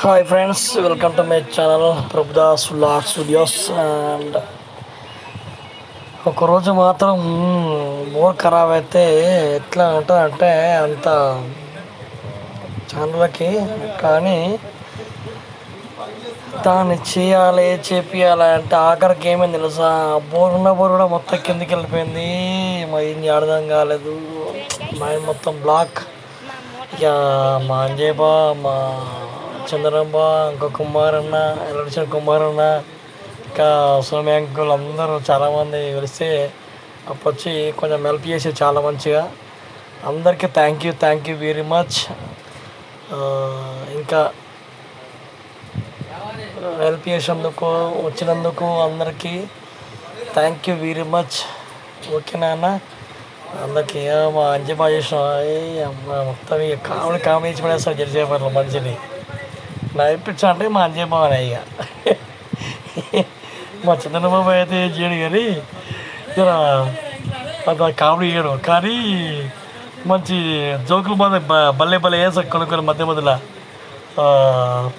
Hi friends welcome to my channel Prabhudas law studios and ఒకరోజు మాత్రం bore ఖరాబ్ అయితే ఎట్లా ఉంటుంది అంటే అంత ఛానళ్ళకి కానీ దాన్ని చేయాలి చేపియాలి అంటే ఆఖరికి ఏమైంది తెలుసా? బోర్ ఉన్న బోర్ కూడా మొత్తం కిందికి వెళ్ళిపోయింది. మరి ఏం అర్థం కాలేదు. మైండ్ మొత్తం బ్లాక్ ఇక మా అంజేబా మా చంద్రమ్మ ఇంకా కుమారన్న ఎలక్షన్ కుమారన్న ఇంకా సోమి అంకుల్ అందరూ చాలామంది కలిస్తే అప్పుడు వచ్చి కొంచెం హెల్ప్ చేసి చాలా మంచిగా. అందరికీ thank you thank you very much ఇంకా హెల్ప్ చేసినందుకు వచ్చినందుకు అందరికీ thank you very much okay నాన్న. అందరికీ మా అంజబా బాగా చేసిన మొత్తం ఇక కామెడీ కామెడీ చేసి పడేస్తారు జరిసేపట్ల మనిషిని. నడిపించా అంటే మా అంజయ్ బాగానే ఇక. మా చంద్రబాబు అయితే ఏం చేయడు కానీ జర అంత కామెడీ చేయడు. కానీ మంచి జోకులు మంది భలే భలే వేస్తాడు కొన్ని కొన్ని మధ్య మధ్యలో.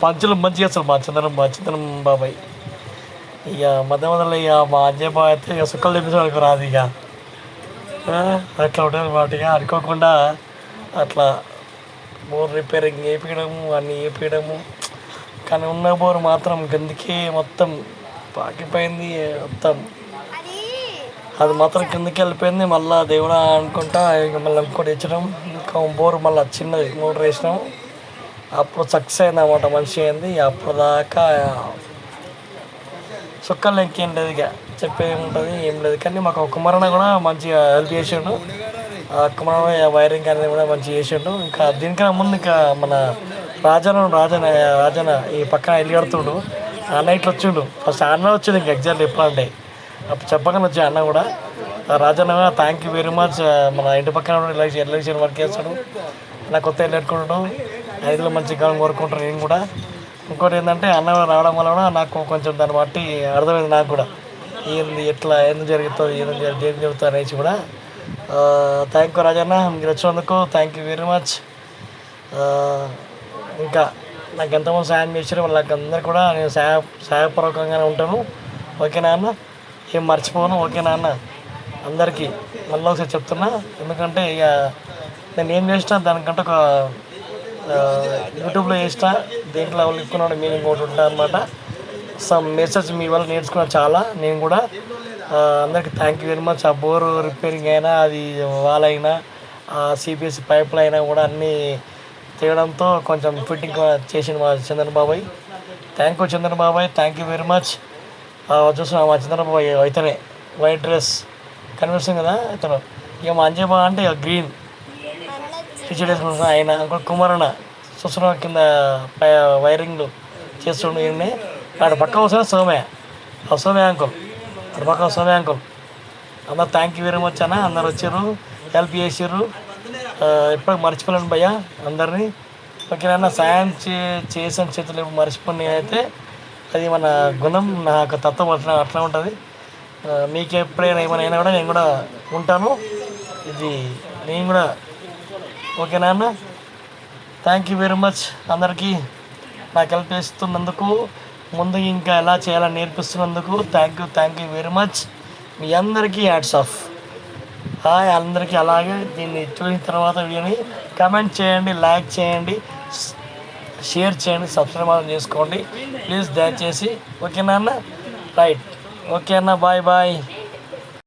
పంచులు మంచిగా వేస్తాడు మా చంద్రం మా చంద్రం బాబాయ్. ఇక మధ్య మధ్యలో ఇక మా అంజయ్ బాబు అయితే ఇక సుక్కలు తెప్పించడానికి రాదు ఇక. అట్లా ఉంటుంది ఇక. అనుకోకుండా అట్లా బోర్ రిపేరింగ్ వేపించడము అన్నీ వేపించడము కానీ ఉన్న బోర్ మాత్రం కిందికి మొత్తం పాకిపోయింది మొత్తం. అది మాత్రం కిందకి వెళ్ళిపోయింది మళ్ళీ దేవుడా అనుకుంటా ఇక మళ్ళీ ఇంకోటి ఇచ్చడం ఇంకా బోర్ మళ్ళీ చిన్నది మోటర్ వేసినాం. అప్పుడు సక్సెస్ అయింది అన్నమాట మనిషి అయింది అప్పుడు దాకా సుక్కలు ఇంకేం లేదు ఇక. చెప్పేది ఉంటుంది ఏం లేదు. కానీ మాకు ఒక కుమారణ కూడా మంచిగా హెల్ప్ చేసిండు. ఆ కుమారణ వైరింగ్ అనేది కూడా మంచిగా చేసిండు. ఇంకా దీనికన్నా ముందు ఇంకా మన రాజన రాజన రాజన ఈ పక్కన ఇల్లు ఆ నైట్లో వచ్చిండు. ఫస్ట్ అన్న వచ్చిండు ఇంకా ఎగ్జాక్ట్ ఎప్పుడంటే అప్పుడు చెప్పగానే వచ్చి అన్న కూడా. Rajanna thank you very much మన ఇంటి పక్కన ఎలక్షన్ వర్క్ చేస్తాడు. నా కొత్త ఇల్లు పెట్టుకుంటాడు ఐదులో ఇల్లు మంచిగా కోరుకుంటాను నేను కూడా. ఇంకోటి ఏంటంటే అన్న రావడం వల్ల నాకు కొంచెం దాన్ని బట్టి అర్థమైంది నాకు కూడా. ఏంది ఎట్లా ఏం జరుగుతుంది ఏం జరుగుతుంది ఏం జరుగుతుంది అనేసి కూడా. థ్యాంక్ యూ రాజన్న మీరు వచ్చినందుకు థ్యాంక్ యూ వెరీ మచ్ ఇంకా నాకు ఎంతమంది సాయం చేశారు వాళ్ళకి అందరు కూడా నేను సహాయ సహాయపూర్వకంగానే ఉంటాను. ఓకే నాన్న? ఏం మర్చిపోను. ఓకే నాన్న. అందరికీ మళ్ళీ ఒకసారి చెప్తున్నా. ఎందుకంటే ఇక నేను ఏం చేసినా దానికంటే ఒక యూట్యూబ్లో చేసిన దేంట్లో వాళ్ళు ఎక్కువ మీనింగ్ ఒకటి ఉంటుంది అనమాట సమ్ మెసేజ్ మీ వల్ల నేర్చుకున్నా చాలా. నేను కూడా అందరికీ థ్యాంక్ యూ వెరీ మచ్ ఆ బోర్ రిపేరింగ్ అయినా అది వాళ్ళైనా ఆ సిపిఎస్ పైపులు అయినా కూడా అన్నీ తేయడంతో కొంచెం ఫిట్టింగ్ చేసిన మా చంద్రన్ బాబాయ్. థ్యాంక్ యూ చంద్రన్ బాబాయ్. థ్యాంక్ యూ వెరీ మచ్ చూసిన మా చంద్రన్ బాబాయ్ అయితేనే. వైట్ డ్రెస్ కనిపిస్తుంది కదా ఇతను. ఇక మా అంజయ్ బాబా అంటే ఇక గ్రీన్ టీచర్ వేసుకుంటున్నా ఆయన ఇంకో కుమారణ చూస్తున్నా కింద పై వైరింగ్ చేస్తుండే ఈయన్ని. అక్కడ పక్క వస్తున్నా సోమయ్య ఆ సోమయ్య అంకుల్ అక్కడ పక్క సోమయ్య అంకుల్ అందరు థ్యాంక్ యూ వెరీ మచ్ అన్న. అందరు వచ్చారు. హెల్ప్ చేసారు ఎప్పటికి మర్చిపోలేను భయ్య అందరినీ. ఓకేనా సాయం చే చేసిన చేతులు మర్చిపోయి నేనైతే అది మన గుణం నాకు తత్వం అట్లా అట్లా ఉంటుంది. మీకు ఎప్పుడైనా ఏమైనా అయినా కూడా నేను కూడా ఉంటాను. ఇది నేను కూడా ఓకేనా అన్న? థ్యాంక్ యూ వెరీ మచ్ అందరికీ. నాకు హెల్ప్ చేస్తున్నందుకు ముందు ఇంకా ఎలా చేయాలని నేర్పిస్తున్నందుకు thank you thank you very much మీ అందరికీ హ్యాట్స్ ఆఫ్ హాయ్ అందరికీ అలాగే దీన్ని చూసిన తర్వాత వీడియోని కమెంట్ చేయండి లైక్ చేయండి షేర్ చేయండి సబ్స్క్రైబ్ మాత్రం చేసుకోండి. ప్లీజ్ దయచేసి. ఓకేనా అన్న రైట్ ఓకే అన్న బాయ్ బాయ్